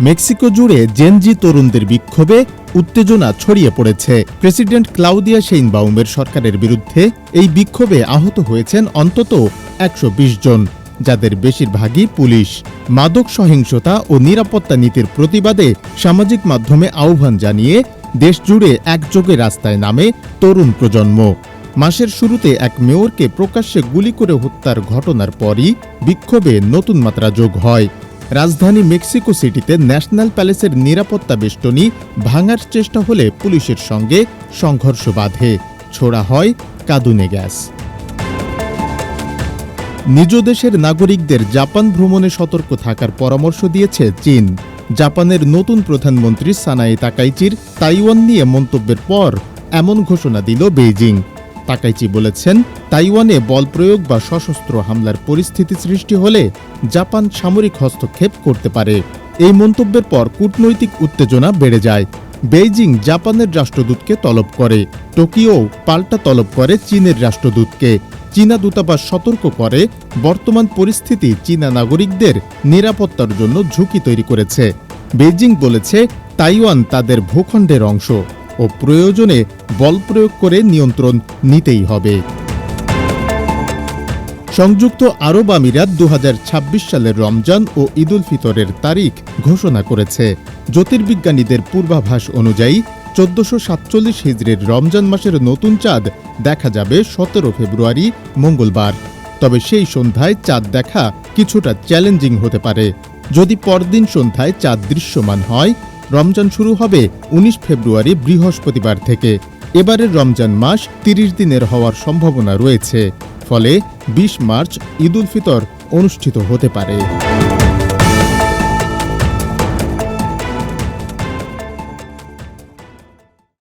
Mexico জুড়ে Gen Z তরুণদের বিক্ষোভে উত্তেজনা ছড়িয়ে পড়েছে। প্রেসিডেন্ট ক্লাউদিয়া সেইনবাউমের সরকারের বিরুদ্ধে এই বিক্ষোভে আহত হয়েছেন অন্তত একশো বিশ জন, যাদের বেশিরভাগই পুলিশ। মাদক সহিংসতা ও নিরাপত্তা নীতির প্রতিবাদে সামাজিক মাধ্যমে আহ্বান জানিয়ে দেশজুড়ে একযোগে রাস্তায় নামে তরুণ প্রজন্ম। মাসের শুরুতে এক মেয়রকে প্রকাশ্যে গুলি করে হত্যার ঘটনার পরই বিক্ষোভে নতুন মাত্রা যোগ হয়। রাজধানী মেক্সিকো সিটিতে ন্যাশনাল প্যালেসের নিরাপত্তা বেষ্টনী ভাঙার চেষ্টা হলে পুলিশের সঙ্গে সংঘর্ষ বাধে। ছোড়া হয় কাঁদুনে গ্যাস। নিজ দেশের নাগরিকদের জাপান ভ্রমণে সতর্ক থাকার পরামর্শ দিয়েছে চীন। জাপানের নতুন প্রধানমন্ত্রী সানাই তাকাইচির তাইওয়ান নিয়ে মন্তব্যের পর এমন ঘোষণা দিল বেইজিং। তাকাইচি বলেছেন, তাইওয়ানে বল প্রয়োগ বা সশস্ত্র হামলার পরিস্থিতি সৃষ্টি হলে জাপান সামরিক হস্তক্ষেপ করতে পারে। এই মন্তব্যের পর কূটনৈতিক উত্তেজনা বেড়ে যায়। বেইজিং জাপানের রাষ্ট্রদূতকে তলব করে, টোকিও পাল্টা তলব করে চীনের রাষ্ট্রদূতকে। চীনা দূতাবাস সতর্ক করে, বর্তমান পরিস্থিতি চীনা নাগরিকদের নিরাপত্তার জন্য ঝুঁকি তৈরি করেছে। বেইজিং বলেছে, তাইওয়ান তাদের ভূখণ্ডের অংশ। ও প্রয়োজনে বল প্রয়োগ করে নিয়ন্ত্রণ নিতেই হবে। সংযুক্ত আরব আমিরাত দু হাজার ছাব্বিশ সালের রমজান ও ঈদুল ফিতরের তারিখ ঘোষণা করেছে। জ্যোতির্বিজ্ঞানীদের পূর্বাভাস অনুযায়ী চোদ্দশো সাতচল্লিশ হিজড়ির রমজান মাসের নতুন চাঁদ দেখা যাবে সতেরো ফেব্রুয়ারি, মঙ্গলবার। তবে সেই সন্ধ্যায় চাঁদ দেখা কিছুটা চ্যালেঞ্জিং হতে পারে। যদি পরদিন সন্ধ্যায় চাঁদ দৃশ্যমান হয় রমজান শুরু হবে উনিশ ফেব্রুয়ারি বৃহস্পতিবার থেকে। এবারের রমজান মাস তিরিশ দিনের হওয়ার সম্ভাবনা রয়েছে। ফলে বিশ মার্চ ঈদুল ফিতর অনুষ্ঠিত হতে পারে।